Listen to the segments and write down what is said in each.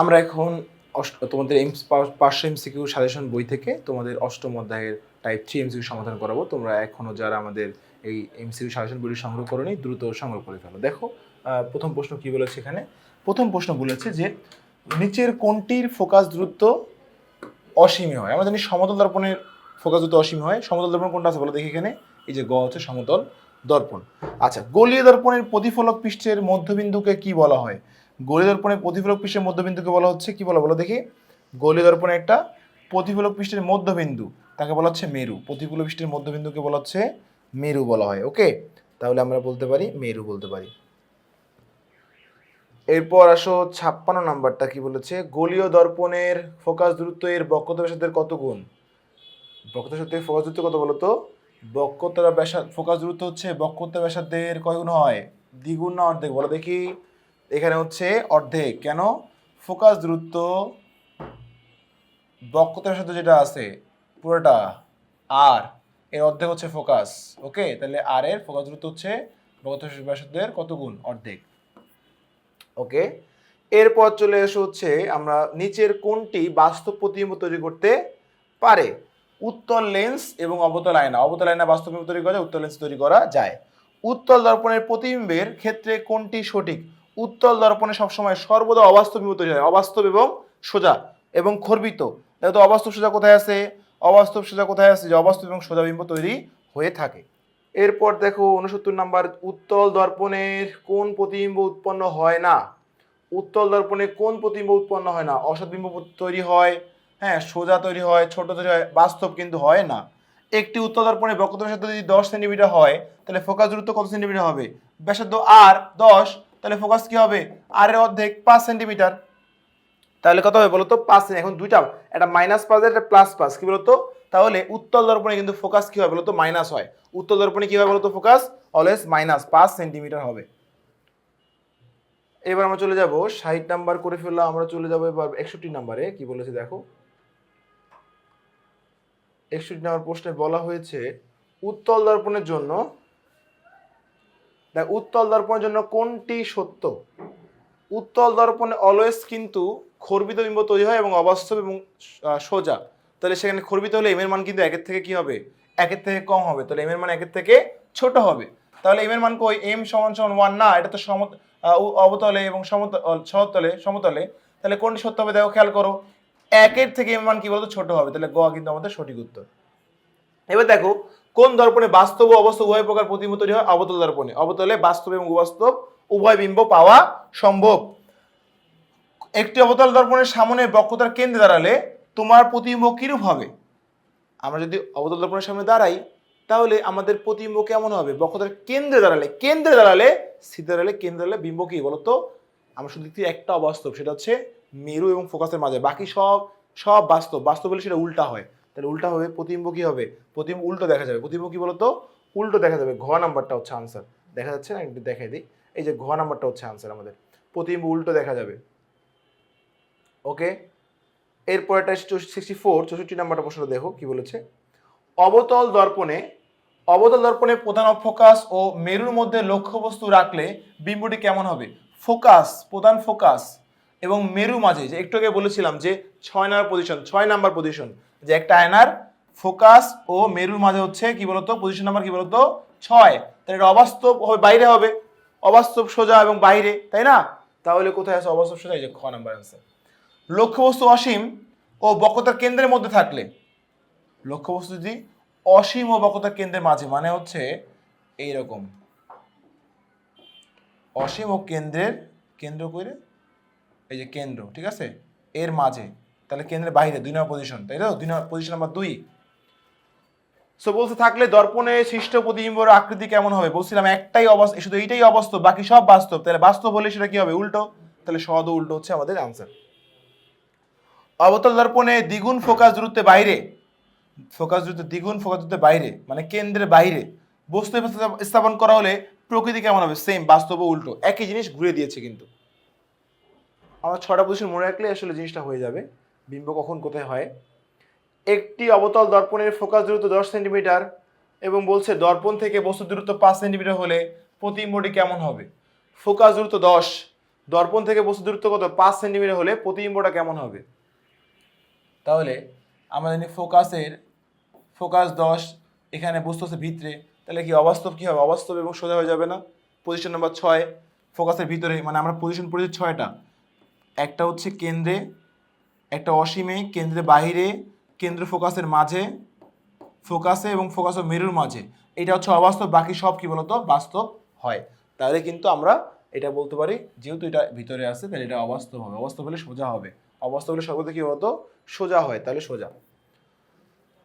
আমরা এখন তোমাদের এমস পাঁচশো এমসিকিউ সাজেশন বই থেকে তোমাদের অষ্টম অধ্যায়ের টাইপ থ্রি এমসিকিউ সমাধান করাবো। তোমরা এখনও যারা আমাদের এই এমসিকিউ সাজেশন বইটি সংগ্রহ করোনি, দ্রুত সংগ্রহ করে ফেলো। দেখো প্রথম প্রশ্ন কি বলেছে এখানে? প্রথম প্রশ্ন বলেছে যে, নিচের কোনটির ফোকাস দূরত্ব অসীমী হয়? আমরা জানি সমতল দর্পণের ফোকাস দূরত্ব অসীম হয়। সমতল দর্পণ কোনটা আছে বলো দেখি এখানে। এই যে গ হচ্ছে সমতল দর্পণ। আচ্ছা গলীয় দর্পণের প্রতিফলক পৃষ্ঠের মধ্যবিন্দুকে কি বলা হয়? গলীয় দর্পণের প্রতিফলক পৃষ্ঠের মধ্যবিন্দুকে বলা হচ্ছে, কি বলা, বলো দেখি। গলীয় দর্পণের একটা প্রতিফলক পৃষ্ঠের মধ্যবিন্দু, তাকে বলা হচ্ছে মেরু। প্রতিফলক পৃষ্ঠের মধ্যবিন্দুকে বলা হচ্ছে মেরু বলা হয়, ওকে? তাহলে আমরা বলতে পারি মেরু বলতে পারি। এরপর আসো ছাপ্পান্ন নাম্বারটা, কি বলেছে? গলীয় দর্পণের ফোকাস দূরত্ব এর বক্রতা ব্যাসার্ধের কত গুণ? বক্রতার সাথে ফোকাস দূরত্ব কত বলো তো? বক্রতা ব্যাসার্ধ ফোকাস দূরত্ব হচ্ছে বক্রতা ব্যাসার্ধের কয় গুণ হয়? দ্বিগুণ না অর্ধেক, বলো দেখি। এখানে হচ্ছে অর্ধেক, কেন? ফোকাস দূরত্ব বক্রতা ব্যাসার্ধ যেটা আছে, পুরোটা আর এর অর্ধেক হচ্ছে ফোকাস ওকে তাহলে আর এর ফোকাস দূরত্ব হচ্ছে কত গুণ? অর্ধেক ওকে এরপর চলে এসে হচ্ছে আমরা নিচের কোনটি বাস্তব প্রতিবিম্ব তৈরি করতে পারে। উত্তল লেন্স এবং অবতল আয়না অবতল আয়না বাস্তব তৈরি করা উত্তল লেন্স তৈরি করা যায়, উত্তল দর্পণের প্রতিবিম্বের ক্ষেত্রে কোনটি সঠিক উত্তল দর্পণে সবসময় সর্বদা অবাস্তব তৈরি হয় অবাস্তব এবং সোজা এবং খর্বিত। তো অবাস্তব সোজা কোথায় আছে? অবাস্তব সোজা কোথায় আছে? যে অবাস্তব এবং সোজা বিম্ব তৈরি হয়ে থাকে। এরপর দেখো উনসত্তর নাম্বার, উত্তল দর্পণের কোন প্রতিবিম্ব উৎপন্ন হয় না? উত্তল দর্পণে কোন প্রতিবিম্ব উৎপন্ন হয় না? অসৎ বিম্ব তৈরি হয় হ্যাঁ সোজা তৈরি হয়, ছোট তৈরি হয়, বাস্তব কিন্তু হয় না। একটি উত্তল দর্পণে বক্রতার সাথে যদি দশ সেন্টিমিটার হয়, তাহলে ফোকাস দূরত্ব কত সেন্টিমিটার হবে? ব্যাসার্ধ আর দশ তাহলে ফোকাস কি হবে? আর এর অর্ধেক পাঁচ সেন্টিমিটার তাহলে কত হবে বলতো? পাঁচ এখন দুইটা, একটা মাইনাস পাঁচ, একটা প্লাস পাঁচ, কি বলতো? তাহলে উত্তল দর্পণে কিন্তু ফোকাস কি হয় বলতো? মাইনাস হয়। উত্তল দর্পণে কি হয় বলতো? ফোকাস অলওয়েজ মাইনাস পাঁচ সেন্টিমিটার হবে। এবার আমরা চলে যাব, ষাট নাম্বার করে ফেললাম, আমরা চলে যাব এবার একষট্টি নাম্বারে কি বলেছে দেখো? একষট্টি নাম্বার প্রশ্নে বলা হয়েছে উত্তল দর্পণের জন্য দেখ, উত্তল দর্পণের জন্য কোনটি সত্য? উত্তল দর্পণে অলওয়েজ কিন্তু খর্বিত বিম্ব তৈরি হয় এবং অবাস্তব এবং সোজা। তাহলে সেখানে খর্বিত হলে এম এর মান কিন্তু একের থেকে কি হবে? একের থেকে কম হবে। তাহলে এম এর মান একের থেকে ছোট হবে। তাহলে এম এর মান কই? এম সমান সমান ওয়ান না, এটা তো সম অবতলে এবং সমতল সমতলে সমতলে। তাহলে কোনটি সত্য হবে? দেখো, খেয়াল করো। একের থেকে এম এর মান কি বলতো? ছোট হবে। তাহলে গ কিন্তু আমাদের সঠিক উত্তর। এবার দেখো কোন দর্পণে বাস্তব ও অবাস্তব উভয় প্রকার প্রতিবিম্ব তৈরি হয়? অবতল দর্পণে। অবতলে বাস্তব এবং অবাস্তব উভয় বিম্ব পাওয়া সম্ভব। একটি অবতল দর্পণের সামনে বক্রতার কেন্দ্রে দাঁড়ালে তোমার প্রতিবিম্ব কিরূপ হবে? আমরা যদি অবতল দর্পণের সামনে দাঁড়াই, তাহলে আমাদের প্রতিবিম্ব কেমন হবে? বক্রতার কেন্দ্রে দাঁড়ালে কেন্দ্রে দাঁড়ালে, স্থির দাঁড়ালে, কেন্দ্রে দাঁড়ালে বিম্ব কি? বলতো, আমরা শুধু দেখছি একটা অবাস্তব, সেটা হচ্ছে মেরু এবং ফোকাসের মাঝে। বাকি সব সব বাস্তব। বাস্তব বলে সেটা উল্টা হয়। তাহলে উল্টা হবে, প্রতিবিম্ব কি হবে? প্রতিবিম্ব উল্টো দেখা যাবে। প্রতিবিম্ব কি বলতো? উল্টো দেখা যাবে। ঘ নাম্বারটা হচ্ছে আনসার দেখা যাচ্ছে না? একটু দেখাই দিই। এই যে ঘ নাম্বারটা হচ্ছে আনসার আমাদের। প্রতিবিম্ব উল্টো দেখা যাবে। ওকে এরপর এটা সিক্সটি ফোর চৌষট্টি নাম্বারটা প্রশ্ন দেখো, কি বলেছে? অবতল দর্পণে অবতল দর্পণে প্রধান ফোকাস ও মেরুর মধ্যে লক্ষ্যবস্তু রাখলে বিম্বটি কেমন হবে? ফোকাস, প্রধান ফোকাস এবং মেরু মাঝে। যে একটু আগে বলেছিলাম যে ছয় নাম্বার পজিশন ছয় নাম্বার পজিশন যে একটা আয়নার ফোকাস ও মেরুর মাঝে হচ্ছে কি বলতো? পজিশন নাম্বার কি বলতো? ছয়। তাহলে এটা অবাস্তব হবে, বাইরে হবে। অবাস্তব সোজা এবং বাইরে, তাই না? তাহলে কোথায় আছে অবাস্তব সোজা? এই যে খ নাম্বার অ্যান্সার লক্ষ্যবস্তু অসীম ও বক্রতার কেন্দ্রের মধ্যে থাকলে, লক্ষ্যবস্তু যদি অসীম ও বক্রতার কেন্দ্রের মাঝে মানে হচ্ছে এই রকম অসীম ও কেন্দ্রের, কেন্দ্র করে এই যে কেন্দ্র, ঠিক আছে? এর মাঝে। তাহলে কেন্দ্রের বাইরে, দুই নম্বর পজিশন তাই তো? দুই নম্বর পজিশন নাম্বার দুই। সো বলতে থাকলে দর্পণে সৃষ্ট প্রতিবিম্বর আকৃতি কেমন হবে? বলছিলাম একটাই অবস্থা শুধু এইটাই অবাস্তব, বাকি সব বাস্তব। তাহলে বাস্তব হলে সেটা কি হবে? উল্টো। তাহলে সদ উল্টো হচ্ছে আমাদের আনসার অবতল দর্পণে দ্বিগুণ ফোকাস দূরত্বে বাইরে। ফোকাস দূরত্বে, দ্বিগুণ ফোকাস দূরত্বে বাইরে মানে কেন্দ্রের বাইরে। বস্তু স্থাপন করা হলে প্রকৃতি কেমন হবে? সেম বাস্তব উল্টো। একই জিনিস ঘুরে দিয়েছে কিন্তু। আমার ছটা পজিশন মনে রাখলে আসলে জিনিসটা হয়ে যাবে। বিম্ব কখন কোথায় হয়? একটি অবতল দর্পণের ফোকাস দূরত্ব দশ সেন্টিমিটার এবং বলছে দর্পণ থেকে বস্তু দূরত্ব পাঁচ সেন্টিমিটার হলে প্রতিবিম্বটি কেমন হবে? ফোকাস দূরত্ব দশ, দর্পণ থেকে বস্তু দূরত্ব কত? পাঁচ সেন্টিমিটার হলে প্রতিবিম্বটা কেমন হবে? তাহলে আমরা জানি ফোকাসের ফোকাস দশ, এখানে বস্তু আছে ভিতরে, তাহলে কি অবাস্তব কি হবে? অবাস্তব এবং সোজা হয়ে যাবে না? পজিশন নাম্বার ছয়, ফোকাসের ভিতরে মানে আমরা পজিশন পড়েছি ছয়টা। একটা হচ্ছে কেন্দ্রে একটা অসীমে কেন্দ্রে বাহিরে, কেন্দ্র ফোকাসের মাঝে ফোকাসে এবং ফোকাস ও মেরুর মাঝে। এটা হচ্ছে অবাস্তব, বাকি সব কি বলতো? বাস্তব হয়। তাহলে কিন্তু আমরা এটা বলতে পারি, যেহেতু এটা ভিতরে আছে, তাহলে এটা অবাস্তব হবে। অবাস্তব হলে সোজা হবে। অবাস্তব হলে সর্বদা কি বলতো? সোজা হয়, তাহলে সোজা।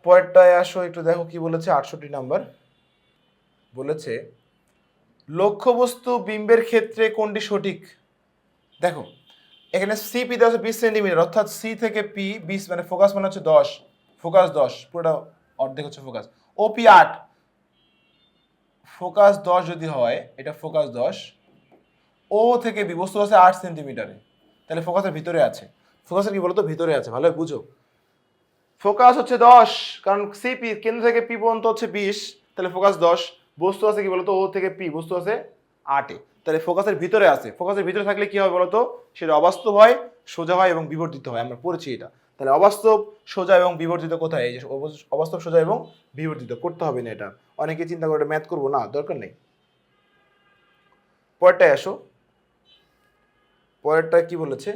পরেরটায় আসো, একটু দেখো কি বলেছে, আটষট্টি নাম্বার। বলেছে, লক্ষ্যবস্তু বিম্বের ক্ষেত্রে কোনটি সঠিক? দেখো এখানে সি পি দেওয়া আছে বিশ সেন্টিমিটার অর্থাৎ সি থেকে পি বিশ মানে ফোকাস মানে হচ্ছে দশ। ফোকাস দশ, পুরোটা অর্ধেক হচ্ছে ফোকাস ও পি আট। ফোকাস দশ যদি হয়, এটা ফোকাস দশ। ও থেকে বি বস্তু আছে আট সেন্টিমিটারে তাহলে ফোকাসের ভিতরে আছে। ফোকাসের কি বলতো? ভিতরে আছে ভালো বুঝো। ফোকাস হচ্ছে দশ, কারণ সি পি কেন্দ্র থেকে পি পর্যন্ত হচ্ছে বিশ, তাহলে ফোকাস দশ। বস্তু আছে কি বলতো? ও থেকে পি বস্তু আছে আটে। তাহলে ফোকাসের ভিতরে আছে। ফোকাসের ভিতরে থাকলে কি হবে বলতো? সেটা অবাস্তব হয়, সোজা হয় এবং বিবর্তিত হয়। আমরা পড়েছি এটা। তাহলে অবাস্তব, সোজা এবং বিবর্তিত কোথায়? এই যে অবাস্তব, সোজা এবং বিবর্তিত। করতে হবে না এটা। অনেকে চিন্তা করে ম্যাথ করব। না, দরকার নেই। পরেরটায় আসো। পরেরটা কি বলেছে?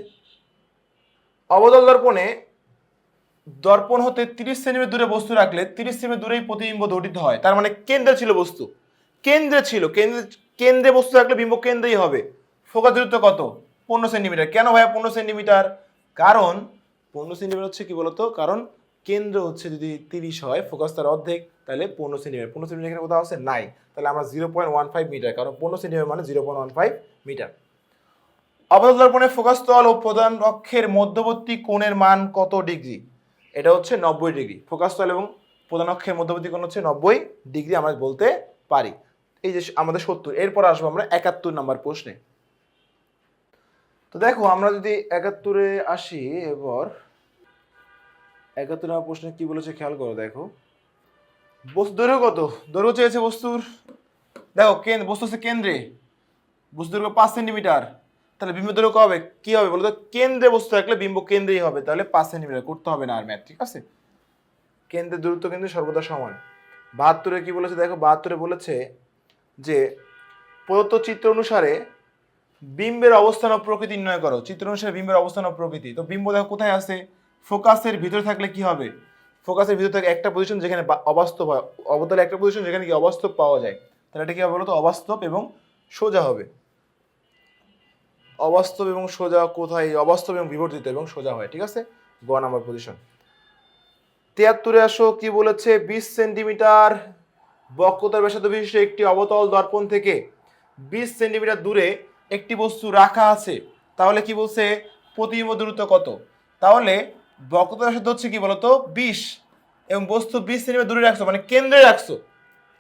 অবতল দর্পণে দর্পণ হতে তিরিশ সেন্টিমিটার দূরে বস্তু রাখলে তিরিশ সেন্টিমিটার দূরেই প্রতিবিম্ব দটিত হয়। তার মানে কেন্দ্রে ছিল বস্তু। কেন্দ্রে ছিল। কেন্দ্রে কেন্দ্রে বস্তু রাখলে বিম্ব কেন্দ্রেই হবে। ফোকাস দূরত্ব কত? পনেরো সেন্টিমিটার। কেন ভাইয়া পনেরো সেন্টিমিটার? কারণ পনেরো সেন্টিমিটার হচ্ছে কি বলতো? কারণ কেন্দ্র হচ্ছে যদি তিরিশ হয়, ফোকাস তার অর্ধেক, তাহলে পনেরো সেন্টিমিটার। পনেরো সেন্টিমিটার এখানে কোথাও আছে? নাই। তাহলে আমরা zero point one five metre, কারণ পনেরো সেন্টিমিটার মানে zero point one five metre. অবতল দর্পণের ফোকাস তল ও প্রধান অক্ষের মধ্যবর্তী কোণের মান কত ডিগ্রি? এটা হচ্ছে নব্বই ডিগ্রি। ফোকাস তল এবং প্রধান অক্ষের মধ্যবর্তী কোণ হচ্ছে নব্বই ডিগ্রি, আমরা বলতে পারি। এই যে আমাদের সত্তর, এরপর আসব আমরা একাত্তর নাম্বার প্রশ্নে। তো দেখো, আমরা যদি একাত্তরে আসি এবার একাত্তর নাম্বার প্রশ্নে কি বলেছে খেয়াল করো, দেখো। বস্তু দৈর্ঘ্য কত? দৈর্ঘ্য চেয়েছে বস্তুর, দেখো কেন্দ্র বস্তু হচ্ছে কেন্দ্রে। বস্তু দৈর্ঘ্য পাঁচ সেন্টিমিটার। তাহলে বিম্ব দৈর্ঘ্য হবে কি হবে বলতো? কেন্দ্রে বস্তু রাখলে বিম্ব কেন্দ্রেই হবে, তাহলে পাঁচ সেন্টিমিটার করতে হবে না আর ম্যাথ ঠিক আছে? কেন্দ্রের দূরত্ব কিন্তু সর্বদা সমান। বাহাত্তরে কি বলেছে? দেখো, বাহাত্তরে বলেছে যে প্রদত্ত চিত্র অনুসারে বিম্বের অবস্থান ও প্রকৃতি নির্ণয় করো। চিত্র অনুসারে বিম্বের অবস্থান ও প্রকৃতি। তো বিম্ব দেখো কোথায় আছে? ফোকাসের ভিতরে থাকলে কি হবে? ফোকাসের ভিতরে থাকে একটা পজিশন যেখানে অবাস্তব হয়। অবতলে একটা পজিশন যেখানে কি অবাস্তব পাওয়া যায়। তাহলে এটা কি হবে বলো তো? অবাস্তব এবং সোজা হবে। অবাস্তব এবং সোজা কোথায়? অবাস্তব এবং বিবর্তিত এবং সোজা হয়। ঠিক আছে? গ নাম্বার পজিশন তিয়াত্তরে আসো, কি বলেছে? বিশ সেন্টিমিটার বক্রতার ব্যাসার্ধ বিশিষ্ট একটি অবতল দর্পণ থেকে বিশ সেন্টিমিটার দূরে একটি বস্তু রাখা আছে। তাহলে কি বলছে? প্রতিবিম্ব দূরত্ব কত? তাহলে বক্রতার ব্যাসার্ধ হচ্ছে কি বলতো? বিশ। এবং বস্তু বিশ সেন্টিমিটার দূরে রাখছো মানে কেন্দ্রে রাখছো।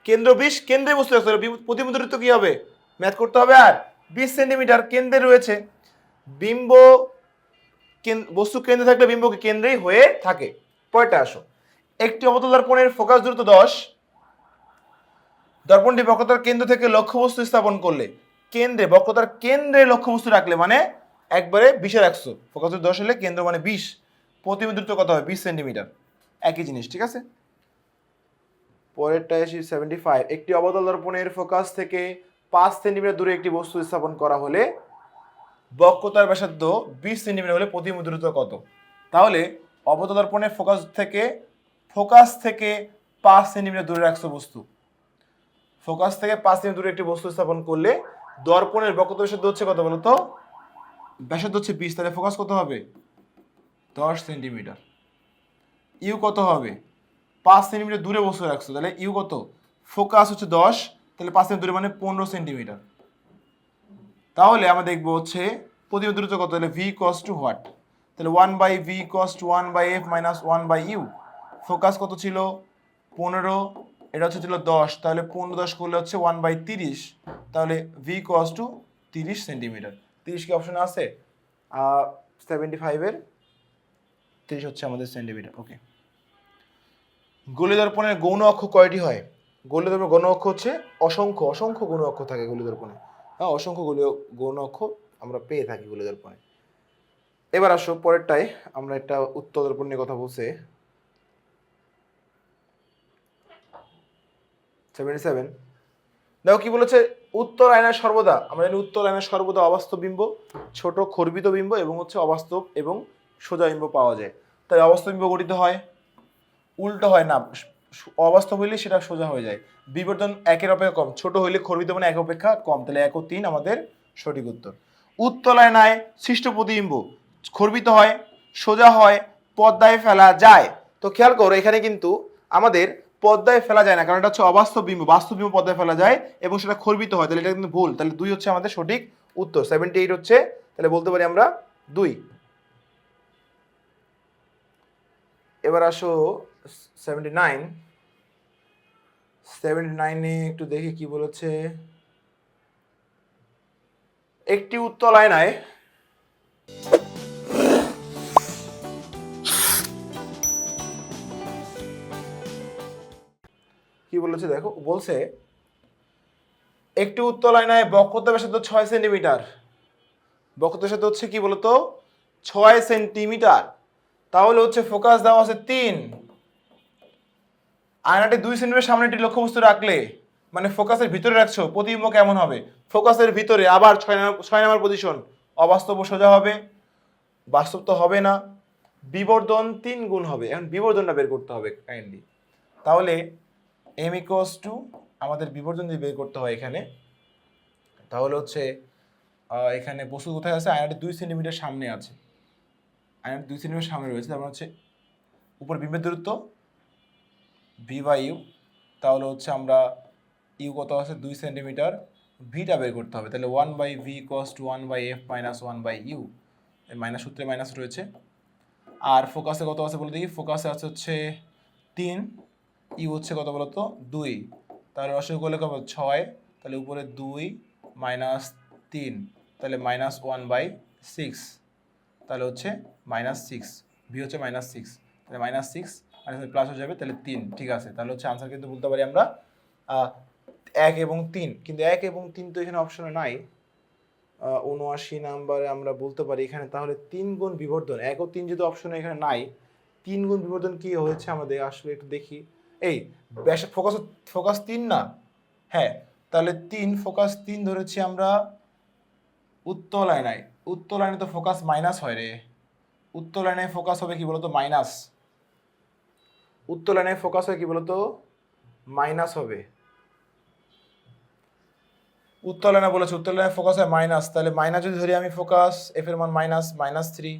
কেন্দ্র বিশ, কেন্দ্রে বস্তু রাখছো। প্রতিবিম্ব দূরত্ব কি হবে? ম্যাথ করতে হবে আর। বিশ সেন্টিমিটার কেন্দ্রে রয়েছে। বিম্ব বস্তু কেন্দ্রে থাকলে বিম্বকে কেন্দ্রেই হয়ে থাকে। পরেরটা আসো। একটি অবতল দর্পণের ফোকাস দূরত্ব দশ। দর্পণটি বক্রতার কেন্দ্র থেকে লক্ষ্যবস্তু স্থাপন করলে কেন্দ্রে, বক্রতার কেন্দ্রে লক্ষ্যবস্তু রাখলে মানে একবারে বিশের একশো। ফোকাস দশ হলে কেন্দ্র মানে বিশ। প্রতিবিম্ব দূরত্ব কত হবে বিশ সেন্টিমিটার। একই জিনিস, ঠিক আছে? পরেরটা এসে সেভেন্টি ফাইভ একটি অবতল দর্পণের ফোকাস থেকে পাঁচ সেন্টিমিটার দূরে একটি বস্তু স্থাপন করা হলে বক্রতার ব্যাসার্ধ বিশ সেন্টিমিটার হলে প্রতিবিম্ব দূরত্ব কত? তাহলে অবতল দর্পণের ফোকাস থেকে ফোকাস থেকে পাঁচ সেন্টিমিটার দূরে রাখছো বস্তু। ফোকাস থেকে পাঁচ সেন্টিমিটার দূরে একটি বস্তু স্থাপন করলে দর্পণের বক্রতা ব্যাসার্ধ হচ্ছে কত বলো তো ব্যাসার্ধ হচ্ছে বিশ, তাহলে ফোকাস কত হবে? দশ সেন্টিমিটার। ইউ কত হবে? পাঁচ সেন্টিমিটার দূরে বস্তু রাখছো, তাহলে ইউ কত? ফোকাস হচ্ছে দশ, তাহলে পাঁচ সেন্টিমিটার দূরে মানে পনেরো সেন্টিমিটার। তাহলে আমরা দেখব হচ্ছে প্রতিবিম্ব দূরত্ব কত, তাহলে ভি কস টু হোয়াট তাহলে one by V cos to one by F minus one by U focus কত ছিল? পনেরো এটা হচ্ছে ছিল দশ, তাহলে পনেরো দশ করলে হচ্ছে ওয়ান বাই তিরিশ, তাহলে ভি কস টু তিরিশ সেন্টিমিটার তিরিশ কি অপশন আছে? সেভেন্টি ফাইভের তিরিশ হচ্ছে আমাদের সেন্টিমিটার ওকে গলি দর্পণের গৌণ অক্ষ কয়টি হয়? গলি দর্পণের গৌণ অক্ষ হচ্ছে অসংখ্য অসংখ্য গৌণ অক্ষ থাকে গলি দর্পণে হ্যাঁ অসংখ্য গলি গৌণ অক্ষ আমরা পেয়ে থাকি দর্পণে এবার আসো পরেরটায়, আমরা একটা উত্তর দর্পণ নিয়ে কথা বলছে। সেভেন্টি সেভেন দেখো কি বলেছে? উত্তর আয়নায় সর্বদা, আমরা জানি উত্তর আয়নায় সর্বদা অবাস্তব বিম্ব, ছোট খর্বিত বিম্ব এবং হচ্ছে অবাস্তব এবং সোজা বিম্ব পাওয়া যায়। তাই অবাস্তব বিম্ব গঠিত হয়? উল্টো হয় না অবাস্তব হইলে সেটা সোজা হয়ে যায়। বিবর্তন একের অপেক্ষা কম, ছোট হইলে খর্বিত মানে এক অপেক্ষা কম, তাহলে এক ও তিন আমাদের সঠিক উত্তর। উত্তলায় নাই সৃষ্ট প্রতিবিম্ব, খর্বিত হয়, সোজা হয়, পদ্মায় ফেলা যায়। তো খেয়াল করো, এখানে কিন্তু আমাদের পদ্মায় ফেলা যায় না, কারণ এটা হচ্ছে অবাস্তব বিম্ব, বাস্তব বিম্ব পদ্মায় ফেলা যায় এবং সেটা খর্বিত হয়, তাহলে এটা কিন্তু ভুল। তাহলে দুই হচ্ছে আমাদের সঠিক উত্তর সেভেন্টি এইট হচ্ছে, তাহলে বলতে পারি আমরা দুই। এবার আসো সেভেন্টি নাইন সেভেন্টি নাইনে একটু দেখি কি বলেছে। একটি উত্তল আয়নায় কি বলেছে দেখো? বলছে, একটি উত্তল আয়নায় বক্রতা ব্যাসার্ধ ছয় সেন্টিমিটার। বক্রতা ব্যাসার্ধ হচ্ছে কি বলতো? ছয় সেন্টিমিটার। তাহলে হচ্ছে ফোকাস দেওয়া আছে তিন। আয়নাটি দুই সেন্টিমিটার সামনে একটি লক্ষ্যবস্তু রাখলে মানে ফোকাসের ভিতরে রাখছো, প্রতিবিম্ব কেমন হবে? ফোকাসের ভিতরে আবার ছয় নাম্বার ছয় নাম্বার পজিশন অবাস্তব সোজা হবে, বাস্তব তো হবে না। বিবর্ধন তিন গুণ হবে। এখন বিবর্ধনটা বের করতে হবে কাইন্ডলি তাহলে এম ইকোয়াস টু আমাদের বিবর্ধন দিয়ে বের করতে হয় এখানে। তাহলে হচ্ছে এখানে বস্তু কোথায় আছে? আয়নাটি দুই সেন্টিমিটার সামনে আছে। আয়নাটি দুই সেন্টিমিটার সামনে রয়েছে তারপর হচ্ছে উপর বিমের দূরত্ব ভি বাই ইউ তাহলে হচ্ছে আমরা ইউ কত আছে? দুই সেন্টিমিটার। ভিটা বের করতে হবে, তাহলে one by V cos to one by F minus one by U minus সূত্রে মাইনাস রয়েছে। আর ফোকাসে কত আছে বলে দেখি? ফোকাসে আছে হচ্ছে তিন ইউ হচ্ছে কত বলতো? দুই। তাহলে রসিক করলে কত? ছয়। তাহলে উপরে দুই মাইনাস তিন। তাহলে মাইনাস ওয়ান বাই সিক্স। তাহলে হচ্ছে মাইনাস সিক্স। ভি হচ্ছে মাইনাস সিক্স। তাহলে মাইনাস সিক্স মাইনাস প্লাস হয়ে যাবে, তাহলে তিন। ঠিক আছে? তাহলে হচ্ছে আনসার কিন্তু বলতে পারি আমরা এক এবং তিন। কিন্তু এক এবং তিন তো এখানে অপশনে নাই। উনআশি নাম্বারে আমরা বলতে পারি এখানে। তাহলে তিন গুণ বিবর্ধন, এক ও তিন যদি অপশনে এখানে নাই, তিন গুণ বিবর্ধন কি হয়েছে আমাদের? আসলে একটু দেখি। এই ফোকাস ফোকাস তিন না? হ্যাঁ তাহলে তিন ফোকাস তিন ধরেছি আমরা উত্তর লাইনায় উত্তর লাইনে তো ফোকাস মাইনাস হয় রে। উত্তর লাইনে ফোকাস হবে কি বলতো? মাইনাস উত্তর লাইনে ফোকাস হয় কি বলতো? মাইনাস হবে। উত্তর লাইনে বলেছে, উত্তর লাইনে ফোকাস হয় মাইনাস তাহলে মাইনাস যদি ধরি আমি ফোকাস এফ এর মান মাইনাস মাইনাস থ্রি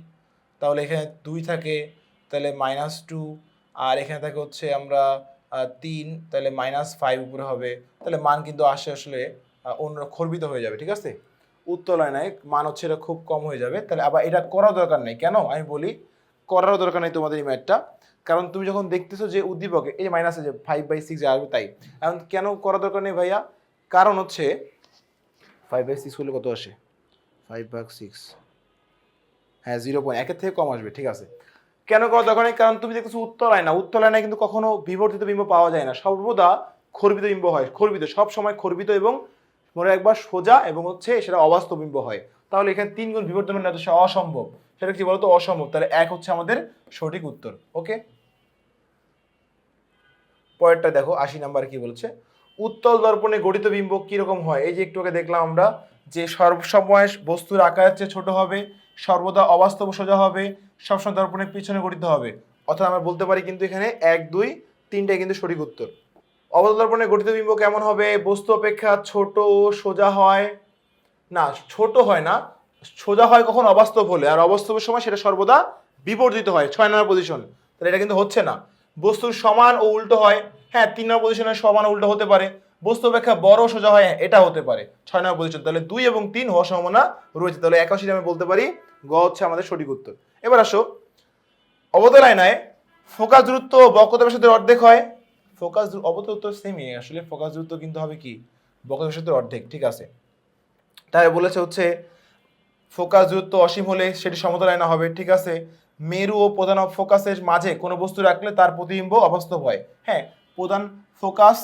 তাহলে এখানে দুই থাকে, তাহলে মাইনাস টু আর এখানে থাকে হচ্ছে আমরা তিন, তাহলে মাইনাস ফাইভ উপরে হবে। তাহলে মান কিন্তু আসে আসলে অন্য খর্বিত হয়ে যাবে, ঠিক আছে? উত্তর লাইনায় মান হচ্ছে এটা খুব কম হয়ে যাবে। তাহলে আবার এটা করার দরকার নেই। কেন? আমি বলি, করারও দরকার নেই তোমাদের এই ম্যাথটা কারণ তুমি যখন দেখতেছো যে উদ্দীপকে, এই মাইনাসে যে ফাইভ বাই সিক্স আসবে তাই। এখন কেন করা দরকার নেই ভাইয়া? কারণ হচ্ছে ফাইভ বাই সিক্স হলে কত আসে? ফাইভ ভাগ সিক্স হ্যাঁ জিরো পয়েন্ট একের থেকে কম আসবে, ঠিক আছে? কেন করা দরকার নেই? কারণ তুমি দেখতেছো উত্তর আয়না উত্তর আয়নায় কিন্তু কখনো বিবর্তিত বিম্ব পাওয়া যায় না। সর্বদা খর্বিত বিম্ব হয়। খর্বিত, সব সময় খর্বিত এবং মনে একবার সোজা এবং হচ্ছে সেটা অবাস্তব বিম্ব হয়। তাহলে এখানে তিন গুণ বিবর্তন মানে সেটা অসম্ভব। সেটা কি বলতো? অসম্ভব। তাহলে এক হচ্ছে আমাদের সঠিক উত্তর। ওকে? পরেরটা দেখো, আশি নাম্বার কি বলছে? উত্তল দর্পণে গঠিত বিম্ব কীরকম হয়? এই যে একটু আগে দেখলাম আমরা যে সর্বসময় বস্তুর আকারের চেয়ে ছোট হবে সর্বদা অবাস্তব সোজা হবে, সবসময় দর্পণের পিছনে গঠিত হবে। অর্থাৎ আমরা বলতে পারি কিন্তু এখানে এক, দুই, তিনটাই কিন্তু সঠিক উত্তর। অবতল দর্পণে গঠিত বিম্ব কেমন হবে? বস্তু অপেক্ষা ছোট সোজা হয়। না, ছোট হয় না। সোজা হয় কখন? অবাস্তব হলে। আর অবাস্তবের সময় সেটা সর্বদা বিবর্ধিত হয়, ছয় নম্বর পজিশন তাহলে এটা কিন্তু হচ্ছে না। বস্তুর সমান ও উল্টো হয়। হ্যাঁ তিন নম্বর পজিশনে সমান উল্টো হতে পারে। বস্তু অপেক্ষা বড় সোজা হয়, এটা হতে পারে। ছয় নম্বর পজিশন তাহলে দুই এবং তিন হওয়ার সম্ভাবনা রয়েছে। তাহলে একাশি আমি বলতে পারি, গ হচ্ছে আমাদের সঠিক উত্তর। এবার আসো অবতল আয়নায় ফোকাস দূরত্ব বক্রতা ব্যাসার্ধের অর্ধেক হয়। ফোকাস অবতল উত্তর সেমই আসলে ফোকাস দূরত্ব কিন্তু হবে কি? বক্রতা ব্যাসার্ধের অর্ধেক, ঠিক আছে? তাই বলেছে হচ্ছে, ফোকাস দূরত্ব অসীম হলে সেটি সমতল আয়না হবে, ঠিক আছে? মেরু ও প্রধান ফোকাসের মাঝে কোনো বস্তু রাখলে তার প্রতিবিম্ব অবাস্তব হয়। হ্যাঁ প্রধান ফোকাস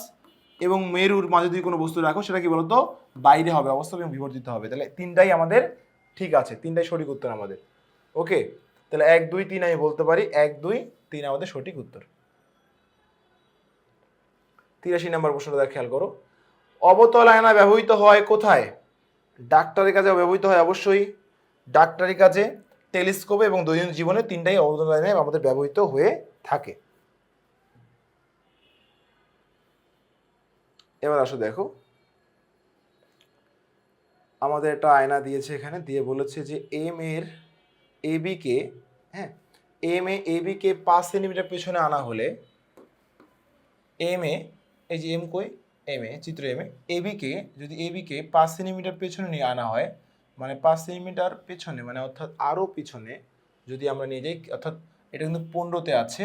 এবং মেরুর মাঝে যদি কোনো বস্তু রাখো, সেটা কি বলতো? বাইরে হবে, অবস্থা এবং বিবর্তিত হবে। তাহলে তিনটাই আমাদের ঠিক আছে, তিনটাই সঠিক উত্তর আমাদের। ওকে? তাহলে এক, দুই, তিন আমি বলতে পারি, এক, দুই, তিন আমাদের সঠিক উত্তর। তিরাশি নম্বর প্রশ্নটা খেয়াল করো। অবতল আয়না ব্যবহৃত হয় কোথায়? ডাক্তারের কাজে ব্যবহৃত হয় অবশ্যই। ডাক্তারি কাজে, টেলিস্কোপে এবং দৈনন্দিন জীবনে তিনটাই অবতল আয়নায় আমাদের ব্যবহৃত হয়ে থাকে। এবার আসো দেখো। আমাদের একটা আয়না দিয়েছে এখানে, দিয়ে বলেছে যে এম এর এ কে হ্যাঁ এম এ এ কে পাঁচ সেন্টিমিটার পেছনে আনা হলে এম এ, এই যে এম কই? এম এ, চিত্র এম এ কে, যদি এ কে পাঁচ সেন্টিমিটার পেছনে নিয়ে আনা হয় মানে পাঁচ সেন্টিমিটার পেছনে মানে অর্থাৎ আরও পিছনে, যদি আমরা নিয়ে যাই, অর্থাৎ এটা কিন্তু পনেরোতে আছে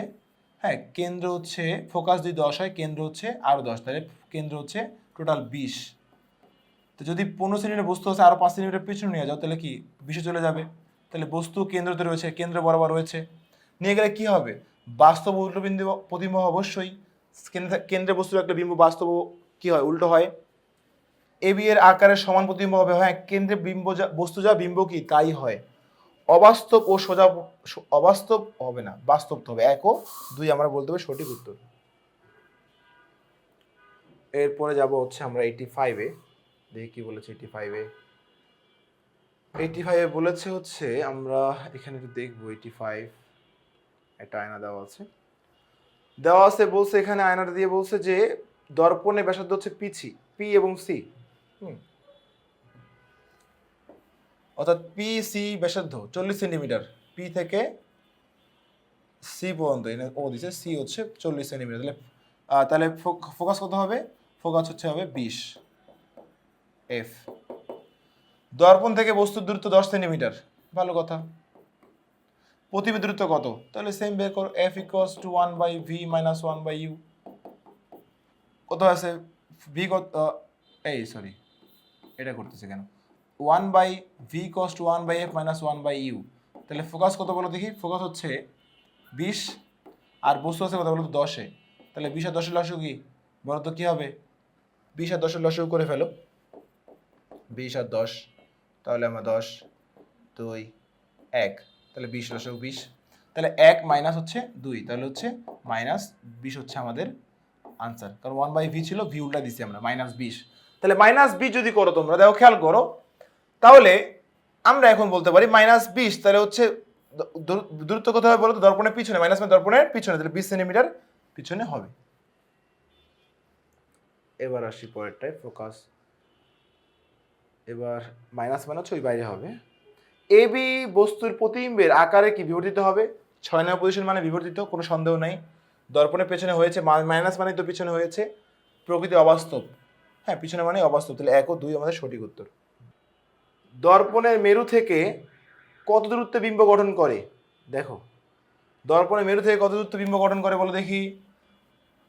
হ্যাঁ কেন্দ্র হচ্ছে ফোকাস যদি দশ হয়, কেন্দ্র হচ্ছে আরও দশ, তাহলে কেন্দ্র হচ্ছে টোটাল বিশ। তো যদি পনেরো সেন্টিমিটার বস্তু আছে আরও পাঁচ সেন্টিমিটার পিছনে নিয়ে যাও, তাহলে কি বিশে চলে যাবে? তাহলে বস্তু কেন্দ্রতে রয়েছে, কেন্দ্র বরাবর রয়েছে। নিয়ে গেলে কি হবে? বাস্তব উল্টোবিন্দু প্রতিম্ব অবশ্যই। কেন্দ্রে বস্তুর একটা বিম্ব বাস্তব কি হয়? উল্টো হয়। এ, বি, এর আকারের সমান প্রতিম্ব হবে হ্যাঁ কেন্দ্রে বিম্ব যা বস্তু যা বিম্ব কি? তাই হয়। অবাস্তব ও সোজা অবাস্তব হবে না, বাস্তব তো হবে। এক ও দুই, আমরা বলতে হবে সঠিক উত্তর। এরপরে যাব হচ্ছে আমরা এইটি ফাইভে দেখি কি বলেছে এইটি ফাইভে এইটি ফাইভে বলেছে হচ্ছে আমরা এখানে একটু দেখব এইটি ফাইভ একটা আয়না দেওয়া আছে। দেওয়া আছে বলছে এখানে আয়নাটা দিয়ে বলছে যে দর্পণে ব্যাসার্ধ হচ্ছে পিছি পি এবং সি অর্থাৎ পি সি ব্যাসার্ধ চল্লিশ সেন্টিমিটার। পি থেকে সি পর্যন্ত ও দিছে সি হচ্ছে চল্লিশ সেন্টিমিটার। তাহলে তাহলে ফোকাস কত হবে? ফোকাস হচ্ছে হবে বিশ এফ দর্পণ থেকে বস্তুর দূরত্ব দশ সেন্টিমিটার। ভালো কথা। প্রতিবিদ দূরত্ব কত? তাহলে সেম বের করো F equals to one by V minus one by U কত আছে? ভি কত এই সরি এটা করতেছে কেন? One by V cos to one by F minus one by U তাহলে ফোকাস কত বলো দেখি? ফোকাস হচ্ছে বিশ। আর বস্তু আছে কত বলো? দশে। তাহলে বিশ আর দশের লসও কি? বলো তো কী হবে? বিশ আর দশের লসেও করে ফেলো। বিশ আর দশ, তাহলে আমরা দশ, দুই, এক, তাহলে বিশ লসও বিশ। তাহলে এক মাইনাস হচ্ছে দুই, তাহলে হচ্ছে মাইনাস বিশ হচ্ছে আমাদের আনসার কারণ ওয়ান বাই ভি ছিল ভি উল্টা দিচ্ছি আমরা মাইনাস বিশ। তাহলে মাইনাস বিশ যদি করো তোমরা, দেখো খেয়াল করো, তাহলে আমরা এখন বলতে পারি মাইনাস বিশ, তাহলে হচ্ছে দূরত্ব হবে বলো তো দর্পণের পিছনে মাইনাস দর্পণের পিছনে, তাহলে বিশ সেন্টিমিটার পিছনে হবে। এবার আসি পরেরটায় ফোকাস এবার মাইনাস হচ্ছে ওই বাইরে হবে। এ বি বস্তুর প্রতিবিম্বের আকারে কি বিবর্তিত হবে? ছয় নম্বর পজিশন মানে বিবর্তিত, কোনো সন্দেহ নাই। দর্পণের পেছনে হয়েছে মাইনাস মানে তো পিছনে হয়েছে। প্রকৃতি অবাস্তব। হ্যাঁ পিছনে মানে অবাস্তব, তাহলে এক ও দুই আমাদের সঠিক উত্তর। দর্পণের মেরু থেকে কত দূরত্বে বিম্ব গঠন করে? দেখো। দর্পণের মেরু থেকে কত দূরত্ব বিম্ব গঠন করে বলো দেখি।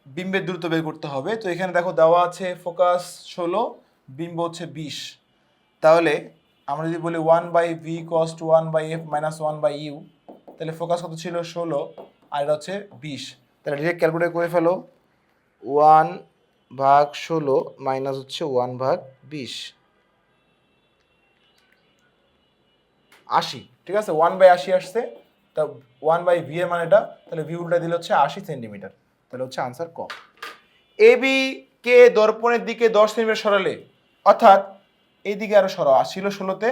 বিম্বের দূরত্ব বের করতে হবে। তো এখানে দেখো দেওয়া আছে ফোকাস ষোলো, বিম্ব হচ্ছে বিশ। তাহলে আমরা যদি বলি one by V cost one by F minus one by U তাহলে ফোকাস কত ছিল? ষোলো, আর এটা হচ্ছে বিশ। তাহলে ডিরেক্ট ক্যালকুলেট করে ফেলো। ওয়ান ভাগ ষোলো মাইনাস হচ্ছে ওয়ান ভাগ বিশ। আশি, ঠিক আছে? ওয়ান বাই আশি আসছে। তা ওয়ান বাই ভি এর মানেটা, তাহলে ভি উল্টা দিলে হচ্ছে আশি সেন্টিমিটার তাহলে হচ্ছে আনসার ক। এ বি কে দর্পণের দিকে দশ সেন্টিমিটার সরালে, অর্থাৎ এইদিকে আরও সরাও, আর ছিল ষোলোতে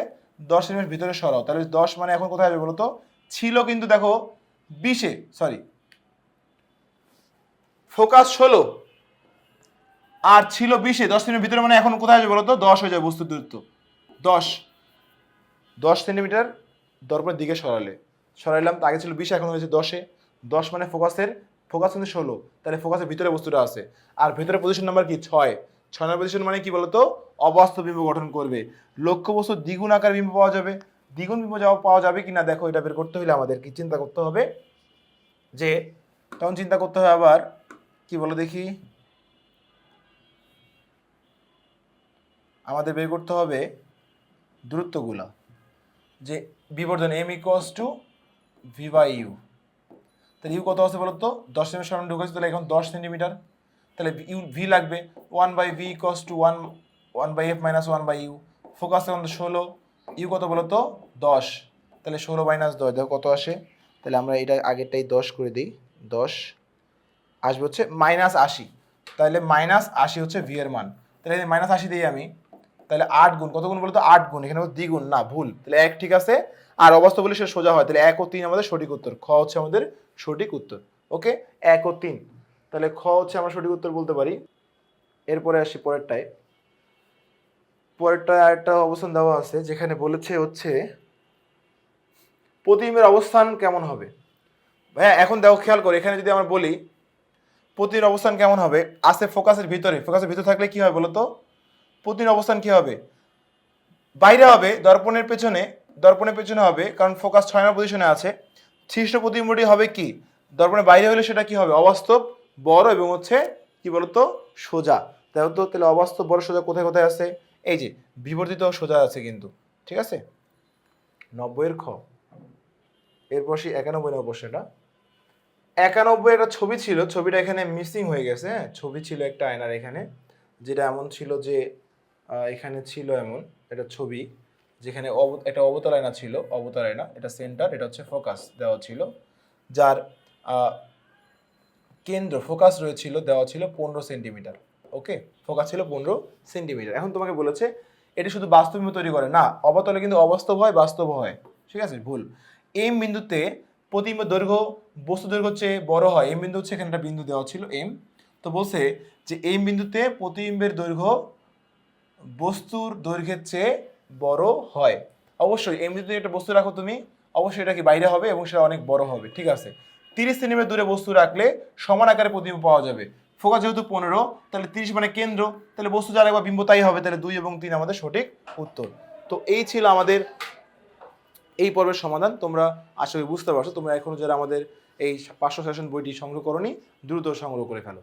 দশ সেন্টিমিটার ভিতরে সরাও, তাহলে দশ মানে এখন কোথায় যাবে বলো তো ছিল কিন্তু দেখো বিশে সরি ফোকাস ষোলো, আর ছিল বিশে, দশ সেন্টিমিটার ভিতরে মানে এখন কোথায় যাবে বলো তো দশ হয়ে যাবে বস্তুর দূরত্ব। দশ। দশ সেন্টিমিটার দর্পণের দিকে সরালে। সরাইলাম, তো আগে ছিল বিশ, এখন হয়েছে দশে। দশ মানে ফোকাসের ফোকাস কিন্তু ষোলো, তাহলে ফোকাসের ভিতরে বস্তুটা আছে। আর ভিতরে পজিশন নাম্বার কি? ছয়। ছয় নম্বর পজিশন মানে কি বলতো? অবাস্তব বিম্ব গঠন করবে। লক্ষ্য বস্তু দ্বিগুণ আকার বিম্ব পাওয়া যাবে। দ্বিগুণ বিম্ব যাওয়া পাওয়া যাবে কি না দেখো, এটা বের করতে হলে আমাদের কি চিন্তা করতে হবে যে, তখন চিন্তা করতে হবে আবার, কি বলো দেখি? আমাদের বের করতে হবে দূরত্বগুলা। যে বিবর্ধন M equals to V by U তাহলে ইউ কত আছে বলো তো দশ সেন্টিমিটার সমান ঢুকেছে, তাহলে এখন দশ সেন্টিমিটার তাহলে ইউ ভি লাগবে one by V equals to one one by F minus one by U focus এখন ষোলো ইউ কত বলো তো দশ। তাহলে ষোলো মাইনাস দশ, দেখো কত আসে। তাহলে আমরা এটা আগেরটাই দশ করে দিই, দশ। আসবে হচ্ছে মাইনাস আশি। তাহলে মাইনাস আশি হচ্ছে ভি এর মান। তাহলে মাইনাস আশি দিই আমি। তাহলে আট গুণ, কত গুণ বলতো? আট গুণ, এখানে দ্বিগুণ, না ভুল। তাহলে এক ঠিক আছে আর অবস্থা বলে সে সোজা হয়, তাহলে এক ও তিন আমাদের সঠিক উত্তর। খ হচ্ছে আমাদের সঠিক উত্তর, ওকে? এক ও তিন, তাহলে খ হচ্ছে আমরা সঠিক উত্তর বলতে পারি। এরপরে আসি পরেরটায়। পরেরটায় আরেকটা অবস্থান দেওয়া আছে, যেখানে বলেছে হচ্ছে, প্রতিবিম্বের অবস্থান কেমন হবে? হ্যাঁ এখন দেখো, খেয়াল করো, এখানে যদি আমরা বলি প্রতির অবস্থান কেমন হবে? আছে ফোকাসের ভিতরে ফোকাসের ভিতরে থাকলে কি হয় বলো তো প্রতির অবস্থান কি হবে? বাইরে হবে, দর্পণের পেছনে দর্পণের পেছনে হবে, কারণ ফোকাস ছয় নম্বর পজিশনে আছে। খ্রিস্ট প্রতিবিম্বটি হবে কি? দর্পণের বাইরে হলে সেটা কি হবে? অবাস্তব, বড় এবং হচ্ছে, কি বলতো? সোজা। দেখো তো, তাহলে অবাস্তব, বড়, সোজা কোথায় কোথায় আছে? এই যে, বিবর্তিত সোজা আছে কিন্তু, ঠিক আছে? নব্বইয়ের খ। এরপর সেই একানব্বই নম্বর প্রশ্নটা একানব্বই একটা ছবি ছিল, ছবিটা এখানে মিসিং হয়ে গেছে হ্যাঁ? ছবি ছিল একটা আয়নার এখানে, যেটা এমন ছিল যে এখানে ছিল এমন একটা ছবি। যেখানে অব- একটা অবতল আয়না ছিল, অবতল আয়না, এটা সেন্টার এটা হচ্ছে ফোকাস দেওয়া ছিল। যার কেন্দ্র ফোকাস রয়েছিল, দেওয়া ছিল পনেরো সেন্টিমিটার ওকে ফোকাস ছিল পনেরো সেন্টিমিটার এখন তোমাকে বলেছে, এটি শুধু বাস্তবিক তৈরি করে, না, অবতলে কিন্তু অবাস্তব হয়, বাস্তব হয়, ঠিক আছে? ভুল। এম বিন্দুতে প্রতিবিম্ব দৈর্ঘ্য, বস্তু দৈর্ঘ্য হচ্ছে বড় হয় এম বিন্দু হচ্ছে এখানে একটা বিন্দু দেওয়া ছিল এম তো বলছে যে এম বিন্দুতে প্রতিবিম্বের দৈর্ঘ্য বস্তুর দৈর্ঘ্যের চেয়ে বড় হয়। অবশ্যই এম বিন্দুতে একটা বস্তু রাখো তুমি, অবশ্যই এটা কি বাইরে হবে এবং সেটা অনেক বড় হবে, ঠিক আছে? তিরিশ সেন্টিমিটার দূরে বস্তু রাখলে সমান আকারে প্রতিবিম্ব পাওয়া যাবে। ফোকাস যেহেতু পনেরো, তাহলে তিরিশ মানে কেন্দ্র, তাহলে বস্তু যার একবার বিম্ব তাই হবে, তাহলে দুই এবং তিন আমাদের সঠিক উত্তর। তো এই ছিল আমাদের এই পর্বের সমাধান। তোমরা আশা করি বুঝতে পারছ, তোমরা এখনও যারা আমাদের এই পাঁচশো সেশন বইটি সংগ্রহ করনি, দ্রুত সংগ্রহ করে ফেলো।